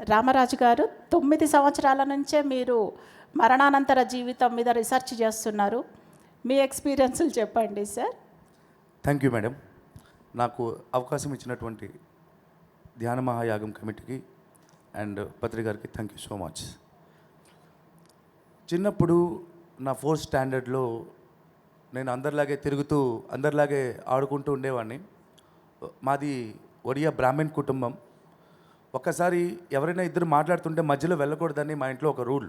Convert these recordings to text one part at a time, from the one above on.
రామరాజు గారు తొమ్మిది సంవత్సరాల నుంచే మీరు మరణానంతర జీవితం మీద రీసెర్చ్ చేస్తున్నారు. మీ ఎక్స్పీరియన్స్లు చెప్పండి సార్. థ్యాంక్ యూ మేడం నాకు అవకాశం ఇచ్చినటువంటి ధ్యాన మహాయాగం కమిటీకి అండ్ పత్రి గారికి థ్యాంక్ యూ సో మచ్ చిన్నప్పుడు నా ఫోర్త్ స్టాండర్డ్లో నేను అందరిలాగే తిరుగుతూ అందరిలాగే ఆడుకుంటూ ఉండేవాడిని. మాది ఒడియా బ్రాహ్మణ్ కుటుంబం. ఒక్కసారి ఎవరైనా ఇద్దరు మాట్లాడుతుంటే మధ్యలో వెళ్ళకూడదని మా ఇంట్లో ఒక రూల్.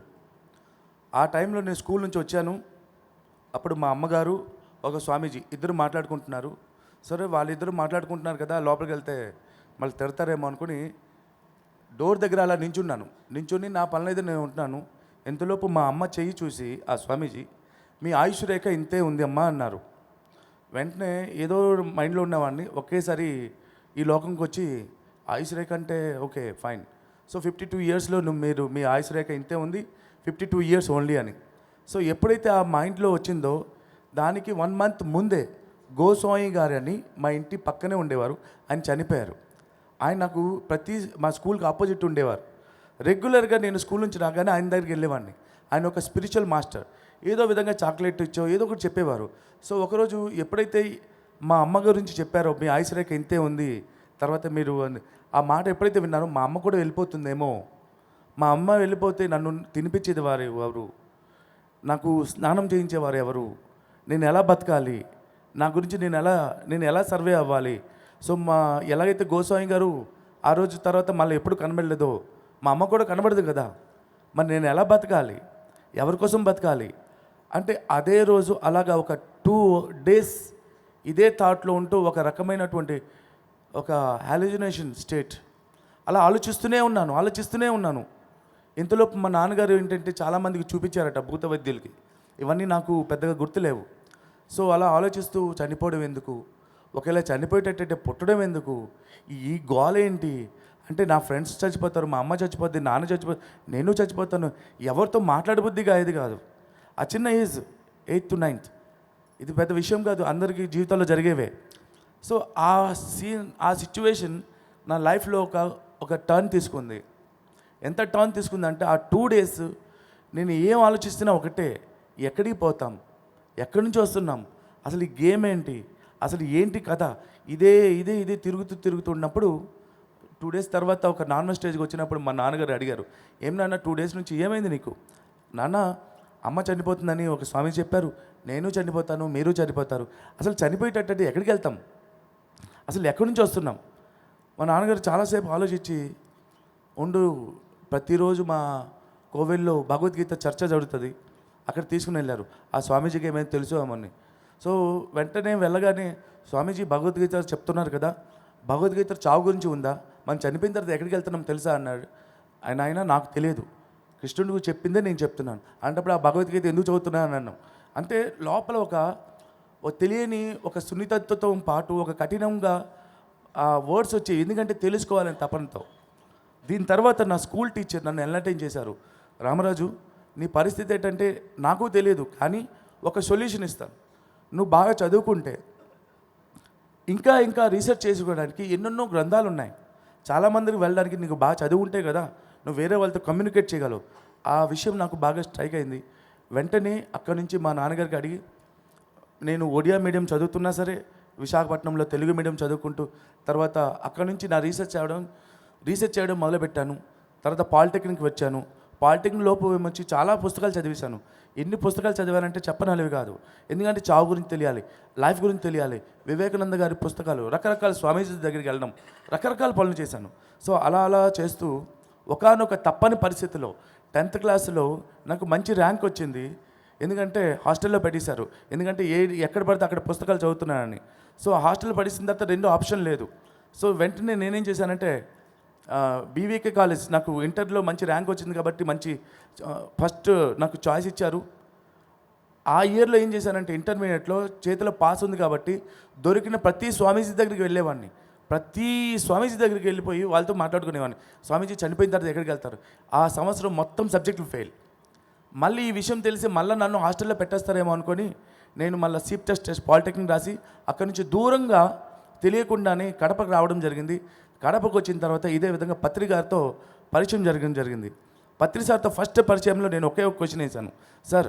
ఆ టైంలో నేను స్కూల్ నుంచి వచ్చాను. అప్పుడు మా అమ్మగారు ఒక స్వామీజీ ఇద్దరు మాట్లాడుకుంటున్నారు. సరే వాళ్ళిద్దరు మాట్లాడుకుంటున్నారు కదా లోపలికి వెళ్తే మళ్ళీ తిడతారేమో అనుకుని డోర్ దగ్గర అలా నించున్నాను. నించుని నా పనులు అయితే నేను ఉంటున్నాను. ఎంతలోపు మా అమ్మ చెయ్యి చూసి ఆ స్వామీజీ మీ ఆయుష్ రేఖ ఇంతే ఉంది అమ్మా అన్నారు. వెంటనే ఏదో మైండ్లో ఉన్నవాడిని ఒకేసారి ఈ లోకంకి వచ్చి ఆయుష్ రేఖ అంటే okay fine. So fifty two ఇయర్స్లో నువ్వు మీరు మీ ఆయుష్ రేఖ ఇంతే ఉంది ఫిఫ్టీ టూ ఇయర్స్ ఓన్లీ అని. సో ఎప్పుడైతే ఆ మైండ్లో వచ్చిందో దానికి వన్ మంత్ ముందే గోస్వామి గారు అని మా ఇంటి పక్కనే ఉండేవారు ఆయన చనిపోయారు. ఆయన నాకు ప్రతి మా స్కూల్కి ఆపోజిట్ ఉండేవారు. రెగ్యులర్గా నేను స్కూల్ నుంచి రాగానే ఆయన దగ్గరికి వెళ్ళేవాడిని. ఆయన ఒక స్పిరిచువల్ మాస్టర్. ఏదో విధంగా చాక్లెట్ ఇచ్చో ఏదో ఒకటి చెప్పేవారు. సో ఒకరోజు ఎప్పుడైతే మా అమ్మ గురించి చెప్పారో మీ ఆయుష్ రేఖ ఇంతే ఉంది తర్వాత మీరు ఆ మాట ఎప్పుడైతే విన్నారో మా అమ్మ కూడా వెళ్ళిపోతుందేమో. మా అమ్మ వెళ్ళిపోతే నన్ను తినిపించేది వారు ఎవరు? నాకు స్నానం చేయించేవారు ఎవరు? నేను ఎలా బతకాలి? నా గురించి నేను ఎలా నేను ఎలా సర్వే అవ్వాలి? సో మా ఎలాగైతే గోస్వామి గారు ఆ రోజు తర్వాత మళ్ళీ ఎప్పుడు కనబడలేదో మా అమ్మ కూడా కనబడదు కదా. మరి నేను ఎలా బతకాలి? ఎవరి కోసం బతకాలి? అంటే అదే రోజు అలాగా ఒక టూ డేస్ ఇదే థాట్లో ఉంటూ ఒక రకమైనటువంటి ఒక హాలిజినేషన్ స్టేట్ అలా ఆలోచిస్తూనే ఉన్నాను ఆలోచిస్తూనే ఉన్నాను. ఇంతలోపు మా నాన్నగారు ఏంటంటే చాలామందికి చూపించారట భూత వైద్యులకి. ఇవన్నీ నాకు పెద్దగా గుర్తులేవు. సో అలా ఆలోచిస్తూ చనిపోవడం ఎందుకు? ఒకవేళ చనిపోయేటట్టే పుట్టడం ఎందుకు? ఈ గోల ఏంటి? అంటే నా ఫ్రెండ్స్ చచ్చిపోతారు మా అమ్మ చచ్చిపోద్ది నాన్న చచ్చిపో నేను చచ్చిపోతాను. ఎవరితో మాట్లాడబుద్ధి కాదు కాదు. ఆ చిన్న ఏజ్ ఎయిత్ టు నైన్త్ ఇది పెద్ద విషయం కాదు అందరికీ జీవితంలో జరిగేవే. సో ఆ సీన్ ఆ సిచ్యువేషన్ నా లైఫ్లో ఒక ఒక టర్న్ తీసుకుంది. ఎంత టర్న్ తీసుకుందంటే ఆ టూ డేస్ నేను ఏం ఆలోచిస్తున్నా ఒకటే ఎక్కడికి పోతాం? ఎక్కడి నుంచి వస్తున్నాం? అసలు ఈ గేమ్ ఏంటి? అసలు ఏంటి కథ? ఇదే ఇదే ఇదే తిరుగుతూ తిరుగుతున్నప్పుడు టూ డేస్ తర్వాత ఒక నార్మల్ స్టేజ్కి వచ్చినప్పుడు మా నాన్నగారు అడిగారు ఏం నాన్న టూ డేస్ నుంచి ఏమైంది నీకు? నాన్న అమ్మ చనిపోతుందని ఒక స్వామి చెప్పారు. నేను చనిపోతాను మీరు చనిపోతారు. అసలు చనిపోయేటట్టు ఎక్కడికి వెళ్తాం? అసలు ఎక్కడి నుంచి వస్తున్నాం? మా నాన్నగారు చాలాసేపు ఆలోచించి ఉండు ప్రతిరోజు మా కోవెల్లో భగవద్గీత చర్చ జరుగుతుంది. అక్కడ తీసుకుని వెళ్ళారు. ఆ స్వామీజీకి ఏమైనా తెలుసుకోమని సో వెంటనే వెళ్ళగానే స్వామీజీ భగవద్గీత చెప్తున్నారు కదా భగవద్గీత చావు గురించి ఉందా? మనం చనిపోయిన తర్వాత ఎక్కడికి వెళ్తున్నాం తెలుసా? అన్నాడు. ఆయన ఆయన నాకు తెలియదు. కృష్ణుడికి చెప్పిందే నేను చెప్తున్నాను. అంటప్పుడు ఆ భగవద్గీత ఎందుకు చదువుతున్నాను అన్నాను అంటే లోపల ఒక తెలియని ఒక సున్నితత్వంతో పాటు ఒక కఠినంగా ఆ వర్డ్స్ వచ్చి ఎందుకంటే తెలుసుకోవాలని తపనతో. దీని తర్వాత నా స్కూల్ టీచర్ నన్ను ఎన్లర్టైన్ చేశారు. రామరాజు నీ పరిస్థితి ఏంటంటే నాకు తెలియదు కానీ ఒక సొల్యూషన్ ఇస్తాను. నువ్వు బాగా చదువుకుంటే ఇంకా ఇంకా రీసెర్చ్ చేసుకోవడానికి ఎన్నెన్నో గ్రంథాలు ఉన్నాయి చాలామందికి వెళ్ళడానికి నీకు బాగా చదువు ఉంటే కదా నువ్వు వేరే వాళ్ళతో కమ్యూనికేట్ చేయగలవు. ఆ విషయం నాకు బాగా స్ట్రైక్ అయింది. వెంటనే అక్కడి నుంచి మా నాన్నగారికి అడిగి నేను ఒడియా మీడియం చదువుతున్నా సరే విశాఖపట్నంలో తెలుగు మీడియం చదువుకుంటూ తర్వాత అక్కడ నుంచి నా రీసెర్చ్ చేయడం రీసెర్చ్ చేయడం మొదలుపెట్టాను. తర్వాత పాలిటెక్నిక్ వచ్చాను. పాలిటెక్నిక్ లోపు వచ్చి చాలా పుస్తకాలు చదివేశాను. ఎన్ని పుస్తకాలు చదివానంటే చెప్పనలేవి కాదు. ఎందుకంటే చావు గురించి తెలియాలి లైఫ్ గురించి తెలియాలి వివేకానంద గారి పుస్తకాలు రకరకాల స్వామీజీ దగ్గరికి వెళ్ళడం రకరకాల పనులు చేశాను. సో అలా అలా చేస్తూ ఒకానొక తప్పని పరిస్థితిలో టెన్త్ క్లాస్లో నాకు మంచి ర్యాంక్ వచ్చింది. ఎందుకంటే హాస్టల్లో పెట్టేశారు ఎందుకంటే ఏ ఎక్కడ పడితే అక్కడ పుస్తకాలు చదువుతున్నానని. సో హాస్టల్లో పడేసిన తర్వాత రెండో ఆప్షన్ లేదు. సో వెంటనే నేనేం చేశానంటే బీవీకే కాలేజ్ నాకు ఇంటర్లో మంచి ర్యాంక్ వచ్చింది కాబట్టి మంచి ఫస్ట్ నాకు చాయిస్ ఇచ్చారు. ఆ ఇయర్లో ఏం చేశానంటే ఇంటర్మీడియట్లో చేతిలో పాస్ ఉంది కాబట్టి దొరికిన ప్రతి స్వామీజీ దగ్గరికి వెళ్ళేవాడిని. ప్రతి స్వామీజీ దగ్గరికి వెళ్ళిపోయి వాళ్ళతో మాట్లాడుకునేవాడిని. స్వామీజీ చనిపోయిన తర్వాత ఎక్కడికి వెళ్తారు? ఆ సంవత్సరం మొత్తం సబ్జెక్టులు ఫెయిల్. మళ్ళీ ఈ విషయం తెలిసి మళ్ళీ నన్ను హాస్టల్లో పెట్టేస్తారేమో అనుకొని నేను మళ్ళీ సీప్ టెస్ట్ పాలిటెక్నిక్ రాసి అక్కడి నుంచి దూరంగా తెలియకుండానే కడపకు రావడం జరిగింది. కడపకు వచ్చిన తర్వాత ఇదే విధంగా పత్రిక గారితో పరిచయం జరగడం జరిగింది. పత్రి సార్తో ఫస్ట్ పరిచయంలో నేను ఒకే ఒక క్వశ్చన్ వేశాను. సార్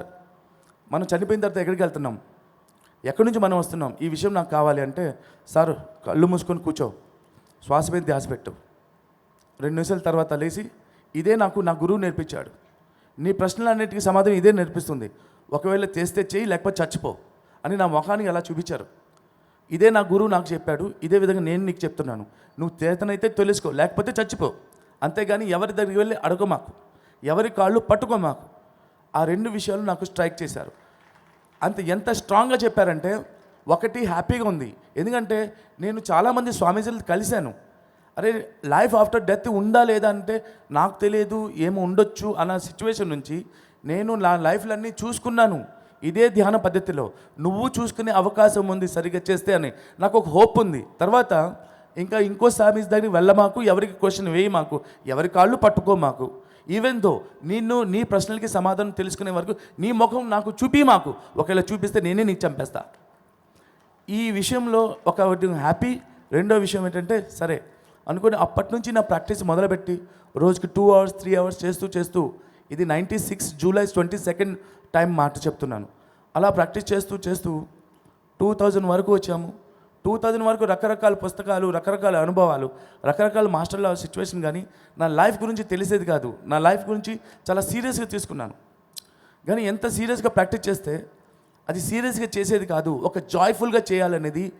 మనం చనిపోయిన తర్వాత ఎక్కడికి వెళ్తున్నాం? ఎక్కడి నుంచి మనం వస్తున్నాం? ఈ విషయం నాకు కావాలి అంటే సార్ కళ్ళు మూసుకొని కూర్చో. శ్వాస మీద ధ్యాస పెట్టు. రెండు నిమిషాల తర్వాత లేచి ఇదే నాకు నా గురువు నేర్పించాడు. నీ ప్రశ్నలన్నిటికీ సమాధానం ఇదే నేర్పిస్తుంది. ఒకవేళ చేస్తే చేయి లేకపోతే చచ్చిపో అని నా ముఖానికి అలా చూపించారు. ఇదే నా గురువు నాకు చెప్పాడు. ఇదే విధంగా నేను నీకు చెప్తున్నాను. నువ్వు చేతనైతే తెలుసుకో లేకపోతే చచ్చిపో. అంతేగాని ఎవరి దగ్గరికి వెళ్ళి అడగ మాకు. ఎవరి కాళ్ళు పట్టుకో మాకు. ఆ రెండు విషయాలు నాకు స్ట్రైక్ చేశారు. అంత ఎంత స్ట్రాంగ్గా చెప్పారంటే ఒకటి హ్యాపీగా ఉంది. ఎందుకంటే నేను చాలామంది స్వామీజీలు కలిశాను. అరే లైఫ్ ఆఫ్టర్ డెత్ ఉందా లేదా అంటే నాకు తెలియదు ఏమో ఉండొచ్చు అన్న సిచ్యువేషన్ నుంచి నేను నా లైఫ్లన్నీ చూసుకున్నాను. ఇదే ధ్యాన పద్ధతిలో. నువ్వు చూసుకునే అవకాశం ఉంది సరిగ్గా చేస్తే అని. నాకు ఒక హోప్ ఉంది. తర్వాత ఇంకా ఇంకో సామీస్ దగ్గరికి వెళ్ళ మాకు ఎవరికి క్వశ్చన్ వేయి మాకు ఎవరి కాళ్ళు పట్టుకో మాకు ఈవెన్ దో నిన్ను నీ ప్రశ్నలకి సమాధానం తెలుసుకునే వరకు నీ ముఖం నాకు చూపి మాకు ఒకవేళ చూపిస్తే నేనే నీకు చంపేస్తా. ఈ విషయంలో ఒకటి హ్యాపీ రెండో విషయం ఏంటంటే సరే అనుకుని అప్పటి నుంచి నా ప్రాక్టీస్ మొదలుపెట్టి రోజుకి టూ అవర్స్ త్రీ అవర్స్ చేస్తూ చేస్తూ ఇది ninety six July twenty second time మాట చెప్తున్నాను. అలా ప్రాక్టీస్ చేస్తూ చేస్తూ టూ థౌజండ్ వరకు వచ్చాము. టూ థౌజండ్ వరకు రకరకాల పుస్తకాలు రకరకాల అనుభవాలు రకరకాల మాస్టర్ల సిచ్యువేషన్ కానీ నా లైఫ్ గురించి తెలిసేది కాదు. నా లైఫ్ గురించి చాలా సీరియస్గా తీసుకున్నాను. కానీ ఎంత సీరియస్గా ప్రాక్టీస్ చేస్తే అది సీరియస్గా చేసేది కాదు. ఒక జాయ్ఫుల్గా చేయాలనేది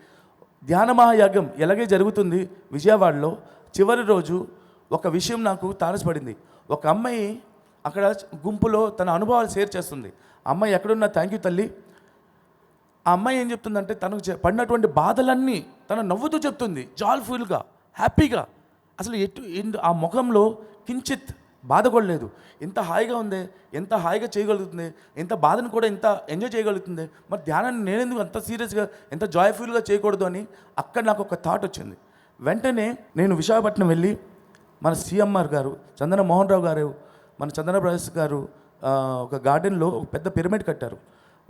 ధ్యాన మహాయాగం ఎలాగే జరుగుతుంది విజయవాడలో చివరి రోజు ఒక విషయం నాకు తారసపడింది. ఒక అమ్మాయి అక్కడ గుంపులో తన అనుభవాలు షేర్ చేస్తుంది. అమ్మాయి ఎక్కడున్నా థ్యాంక్ యూ తల్లి. ఆ అమ్మాయి ఏం చెప్తుందంటే తనకు పడినటువంటి బాధలన్నీ తన నవ్వుతూ చెప్తుంది జాల్ఫుల్గా హ్యాపీగా. అసలు ఎటు ఎందు- ఆ ముఖంలో కించిత్ బాధ కూడా లేదు ఎంత హాయిగా ఉంది ఎంత హాయిగా చేయగలుగుతుంది ఎంత బాధను కూడా ఎంత ఎంజాయ్ చేయగలుగుతుంది. మరి ధ్యానాన్ని నేనెందుకు అంత సీరియస్గా ఎంత జాయ్ఫుల్గా చేయకూడదు అని అక్కడ నాకు ఒక థాట్ వచ్చింది. వెంటనే నేను విశాఖపట్నం వెళ్ళి మన సిఎంఆర్ గారు చందన మోహన్ రావు గారు మన చందన గారు ఒక గార్డెన్లో ఒక పెద్ద పిరమిడ్ కట్టారు.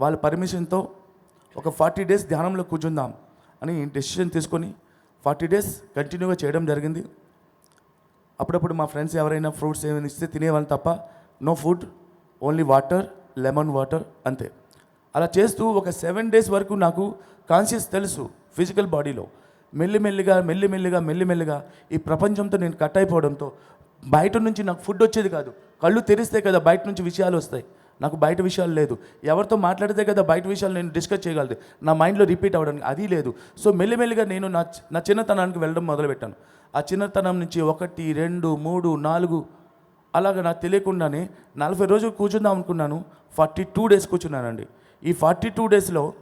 వాళ్ళ పర్మిషన్తో ఒక ఫార్టీ డేస్ ధ్యానంలో కూర్చుందాం అని డెసిషన్ తీసుకొని ఫార్టీ డేస్ కంటిన్యూగా చేయడం జరిగింది. అప్పుడప్పుడు మా ఫ్రెండ్స్ ఎవరైనా ఫ్రూట్స్ ఏమైనా ఇస్తే తినేవాళ్ళు తప్ప no food only water lemon water అంతే. అలా చేస్తూ ఒక సెవెన్ డేస్ వరకు నాకు కాన్షియస్ తెలుసు ఫిజికల్ బాడీలో మెల్లిమెల్లిగా మెల్లిమెల్లిగా మెల్లిమెల్లిగా ఈ ప్రపంచంతో నేను కట్ అయిపోవడంతో బయట నుంచి నాకు ఫుడ్ వచ్చేది కాదు. కళ్ళు తెరిస్తే కదా బయట నుంచి విషయాలు వస్తాయి. నాకు బయట విషయాలు లేదు. ఎవరితో మాట్లాడితే కదా బయట విషయాలు నేను డిస్కస్ చేయగలదు. నా మైండ్లో రిపీట్ అవ్వడానికి అది లేదు. సో మెల్లిమెల్లిగా నేను నా నా చిన్నతనానికి వెళ్ళడం మొదలుపెట్టాను. ఆ చిన్నతనం నుంచి ఒకటి రెండు మూడు నాలుగు అలాగ నాకు తెలియకుండానే నలభై రోజులు కూర్చుందాం అనుకున్నాను. ఫార్టీ టూ డేస్ కూర్చున్నానండి. ఈ ఫార్టీ టూ డేస్లో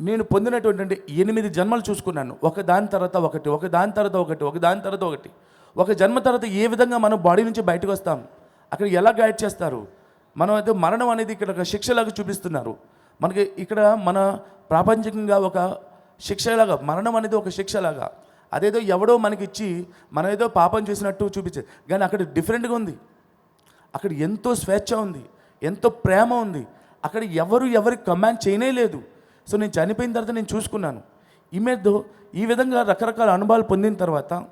నేను పొందినటువంటి ఎనిమిది జన్మలు చూసుకున్నాను. ఒక దాని తర్వాత ఒకటి ఒక దాని తర్వాత ఒకటి ఒక దాని తర్వాత ఒకటి. ఒక జన్మ తర్వాత ఏ విధంగా మనం బాడీ నుంచి బయటకు వస్తాం? అక్కడ ఎలా గైడ్ చేస్తారు? మనం అయితే మరణం అనేది ఇక్కడ ఒక శిక్షలాగా చూపిస్తున్నారు. మనకి ఇక్కడ మన ప్రాపంచికంగా ఒక శిక్షలాగా మరణం అనేది ఒక శిక్షలాగా. అదేదో ఎవడో మనకి ఇచ్చి మనం ఏదో పాపం చేసినట్టు చూపించేది కానీ అక్కడ డిఫరెంట్గా ఉంది. అక్కడ ఎంతో స్వేచ్ఛ ఉంది ఎంతో ప్రేమ ఉంది. అక్కడ ఎవరు ఎవరికి కమాండ్ చేయనే లేదు. సో నేను చనిపోయిన తర్వాత నేను చూసుకున్నాను. ఇమేదో ఈ విధంగా రకరకాల అనుభవాలు పొందిన తర్వాత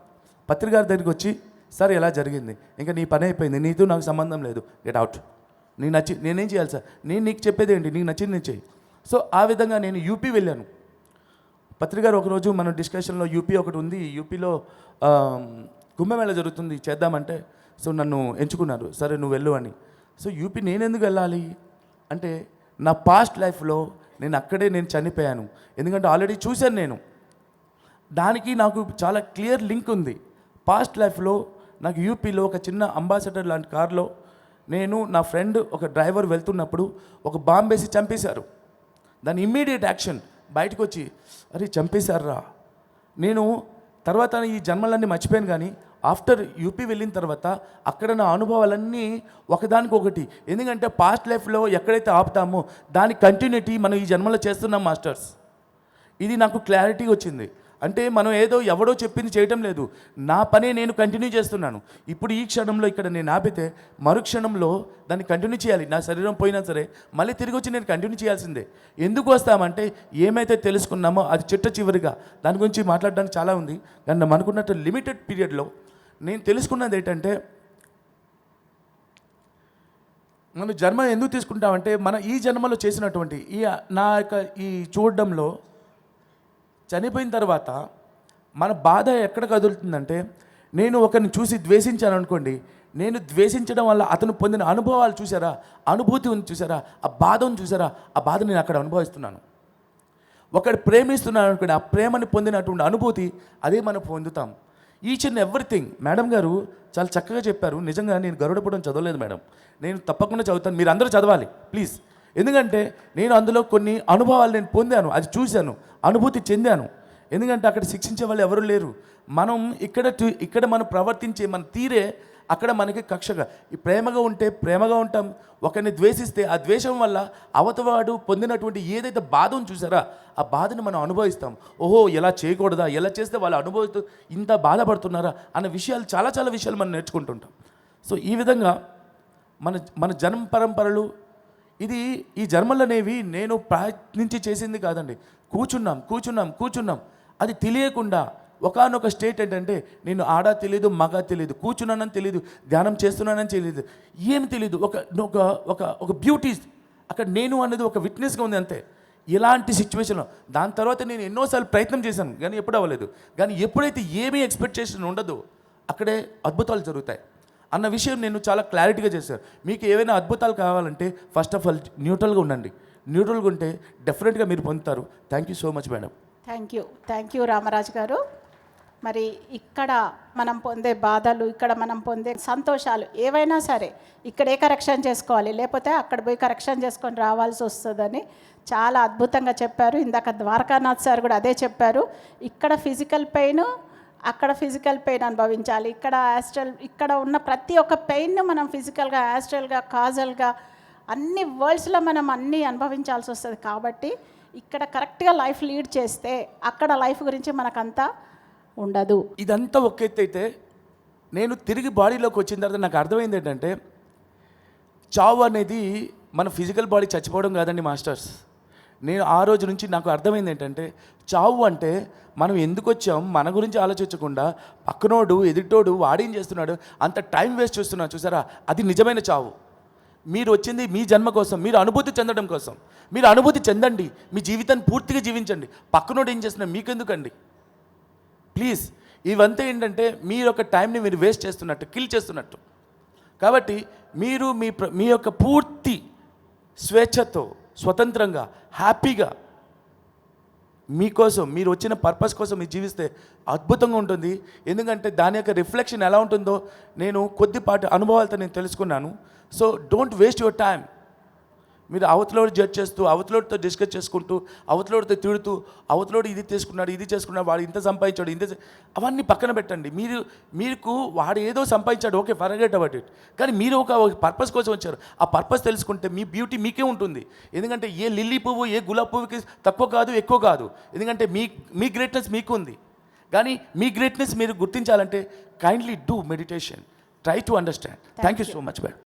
పత్రికారి దగ్గరికి వచ్చి సార్ ఎలా జరిగింది. ఇంకా నీ పని అయిపోయింది. నీతో నాకు సంబంధం లేదు. Get out. నీకు నచ్చి నేనేం చేయాలి సార్? నేను నీకు చెప్పేది ఏంటి? నీకు నచ్చింది నేను చెయ్యి. సో ఆ విధంగా నేను యూపీ వెళ్ళాను. పత్రికారు ఒకరోజు మనం డిస్కషన్లో యూపీ ఒకటి ఉంది. యూపీలో కుంభమేళ జరుగుతుంది. చేద్దామంటే సో నన్ను ఎంచుకున్నారు. సరే నువ్వు వెళ్ళు అని. సో యూపీ నేను ఎందుకు వెళ్ళాలి? అంటే నా పాస్ట్ లైఫ్లో నేను అక్కడే నేను చనిపోయాను. ఎందుకంటే ఆల్రెడీ చూశాను నేను. దానికి నాకు చాలా క్లియర్ లింక్ ఉంది. పాస్ట్ లైఫ్లో నాకు యూపీలో ఒక చిన్న అంబాసిడర్ లాంటి కార్లో నేను నా ఫ్రెండ్ ఒక డ్రైవర్ వెళ్తున్నప్పుడు ఒక బాంబేసి చంపేశారు. దాని ఇమ్మీడియట్ యాక్షన్ బయటకు వచ్చి అరే చంపేశారా నేను తర్వాత ఈ జన్మలన్నీ మర్చిపోయాను కానీ ఆఫ్టర్ యూపీ వెళ్ళిన తర్వాత అక్కడ నా అనుభవాలన్నీ ఒకదానికి ఒకటి ఎందుకంటే పాస్ట్ లైఫ్లో ఎక్కడైతే ఆపుతామో దాని కంటిన్యూటీ మనం ఈ జన్మలో చేస్తున్నాం మాస్టర్స్. ఇది నాకు క్లారిటీ వచ్చింది. అంటే మనం ఏదో ఎవడో చెప్పింది చేయటం లేదు. నా పని నేను కంటిన్యూ చేస్తున్నాను. ఇప్పుడు ఈ క్షణంలో ఇక్కడ నేను ఆపితే మరు క్షణంలో దాన్ని కంటిన్యూ చేయాలి. నా శరీరం పోయినా సరే మళ్ళీ తిరిగి వచ్చి నేను కంటిన్యూ చేయాల్సిందే. ఎందుకు వస్తామంటే ఏమైతే తెలుసుకున్నామో అది చిట్ట చివరిగా. దాని గురించి మాట్లాడడానికి చాలా ఉంది. కానీ మనకున్నట్టు లిమిటెడ్ పీరియడ్లో నేను తెలుసుకున్నది ఏంటంటే మనం జన్మ ఎందుకు తీసుకుంటామంటే మన ఈ జన్మలో చేసినటువంటి ఈ నా యొక్క ఈ చూడడంలో చనిపోయిన తర్వాత మన బాధ ఎక్కడ కదులుతుందంటే నేను ఒకరిని చూసి ద్వేషించాను అనుకోండి నేను ద్వేషించడం వల్ల అతను పొందిన అనుభవాలు చూసారా అనుభూతి ఉంది చూసారా ఆ బాధను చూసారా ఆ బాధ నేను అక్కడ అనుభవిస్తున్నాను. ఒకడు ప్రేమిస్తున్నాను అనుకోండి ఆ ప్రేమని పొందినటువంటి అనుభూతి అదే మనం పొందుతాం. ఈచ్ అండ్ ఎవ్రీథింగ్ మేడం గారు చాలా చక్కగా చెప్పారు. నిజంగా నేను గరుడపడం చదవలేదు మేడం. నేను తప్పకుండా చదువుతాను. మీరు అందరూ చదవాలి. ప్లీజ్ ఎందుకంటే నేను అందులో కొన్ని అనుభవాలు నేను పొందాను అది చూశాను అనుభూతి చెందాను. ఎందుకంటే అక్కడ శిక్షించే వాళ్ళు ఎవరు లేరు. మనం ఇక్కడ చూ- ఇక్కడ మనం ప్రవర్తించే మన తీరే అక్కడ మనకి కక్షగా. ఈ ప్రేమగా ఉంటే ప్రేమగా ఉంటాం ఒకరిని ద్వేషిస్తే ఆ ద్వేషం వల్ల అవతవాడు పొందినటువంటి ఏదైతే బాధను చూసారా ఆ బాధను మనం అనుభవిస్తాం. ఓహో ఎలా చేయకూడదా ఎలా చేస్తే వాళ్ళు అనుభవిస్తూ ఇంత బాధపడుతున్నారా అన్న విషయాలు చాలా చాలా విషయాలు మనం నేర్చుకుంటుంటాం. సో ఈ విధంగా మన మన జన్మ పరంపరలు ఇది ఈ జన్మలు అనేవి నేను ప్రయత్నించి చేసింది కాదండి. కూర్చున్నాం కూర్చున్నాం కూర్చున్నాం. అది తెలియకుండా ఒకానొక స్టేట్ ఏంటంటే నేను ఆడ తెలియదు మగ తెలియదు కూర్చున్నానని తెలియదు ధ్యానం చేస్తున్నానని తెలియదు ఏమి తెలియదు ఒక ఒక ఒక ఒక బ్యూటీ అక్కడ నేను అనేది ఒక విట్నెస్గా ఉంది అంతే. ఇలాంటి సిచ్యువేషన్లో దాని తర్వాత నేను ఎన్నోసార్లు ప్రయత్నం చేశాను కానీ ఎప్పుడు అవ్వలేదు కానీ ఎప్పుడైతే ఏమీ ఎక్స్పెక్టేషన్ ఉండదో అక్కడే అద్భుతాలు జరుగుతాయి. అన్న విషయం నేను చాలా క్లారిటీగా చేశాను మీకు ఏవైనా అద్భుతాలు కావాలంటే ఫస్ట్ ఆఫ్ ఆల్ న్యూట్రల్గా ఉండండి. న్యూట్రల్గా ఉంటే డెఫినెట్గా మీరు పొందుతారు. Thank you so much madam thank you thank you Ramaraju garu. మరి ఇక్కడ మనం పొందే బాధలు ఇక్కడ మనం పొందే సంతోషాలు ఏవైనా సరే ఇక్కడే కరెక్షన్ చేసుకోవాలి. లేకపోతే అక్కడ పోయి కరెక్షన్ చేసుకొని రావాల్సి వస్తుందని చాలా అద్భుతంగా చెప్పారు. ఇందాక ద్వారకానాథ్ సార్ కూడా అదే చెప్పారు. ఇక్కడ ఫిజికల్ పెయిన్ అక్కడ ఫిజికల్ పెయిన్ అనుభవించాలి. ఇక్కడ యాస్ట్రల్ ఇక్కడ ఉన్న ప్రతి ఒక్క పెయిన్ను మనం ఫిజికల్గా యాస్ట్రల్గా కాజల్గా అన్ని వరల్డ్స్లో మనం అన్నీ అనుభవించాల్సి వస్తుంది. కాబట్టి ఇక్కడ కరెక్ట్గా లైఫ్ లీడ్ చేస్తే అక్కడ లైఫ్ గురించి మనకంతా ఉండదు. ఇదంతా ఒక ఎత్తు అయితే నేను తిరిగి బాడీలోకి వచ్చిన తర్వాత నాకు అర్థమైంది ఏంటంటే చావు అనేది మన ఫిజికల్ బాడీ చచ్చిపోవడం కాదండి మాస్టర్స్. నేను ఆ రోజు నుంచి నాకు అర్థమైంది ఏంటంటే చావు అంటే మనం ఎందుకు వచ్చాం మన గురించి ఆలోచించకుండా పక్కనోడు ఎదుటోడు వాడేం చేస్తున్నాడు అంత టైం వేస్ట్ చేస్తున్నాడు చూసారా? అది నిజమైన చావు. మీరు వచ్చింది మీ జన్మ కోసం మీరు అనుభూతి చెందడం కోసం. మీరు అనుభూతి చెందండి మీ జీవితాన్ని పూర్తిగా జీవించండి. పక్కనోడు ఏం చేస్తున్నా మీకెందుకండి? ప్లీజ్ ఇవంతా ఏంటంటే మీ యొక్క టైంని మీరు వేస్ట్ చేస్తున్నట్టు కిల్ చేస్తున్నట్టు. కాబట్టి మీరు మీ ప్ర- మీ యొక్క పూర్తి స్వేచ్ఛతో స్వతంత్రంగా హ్యాపీగా మీకోసం మీరు వచ్చిన పర్పస్ కోసం మీరు జీవిస్తే అద్భుతంగా ఉంటుంది. ఎందుకంటే దాని యొక్క రిఫ్లెక్షన్ ఎలా ఉంటుందో నేను కొద్దిపాటి అనుభవాలతో నేను తెలుసుకున్నాను. So don't waste your time మీరు అవతలోడు జడ్జ్ చేస్తూ అవతలోడితో డిస్కస్ చేసుకుంటూ అవతలోడితో తిడుతూ అవతలోడు ఇది తీసుకున్నాడు ఇది చేసుకున్నాడు వాడు ఇంత సంపాదించాడు ఇంత అవన్నీ పక్కన పెట్టండి. మీరు మీకు వాడు ఏదో సంపాదించాడు ఓకే ఫర్గెట్ అబౌట్ ఇట్. కానీ మీరు ఒక పర్పస్ కోసం వచ్చారు. ఆ పర్పస్ తెలుసుకుంటే మీ బ్యూటీ మీకే ఉంటుంది. ఎందుకంటే ఏ లిల్లీ పువ్వు ఏ గులాబీ పువ్వుకి తక్కువ కాదు ఎక్కువ కాదు. ఎందుకంటే మీ మీ గ్రేట్నెస్ మీకు ఉంది కానీ మీ గ్రేట్నెస్ మీరు గుర్తించాలంటే kindly do meditation try to understand thank you so much madam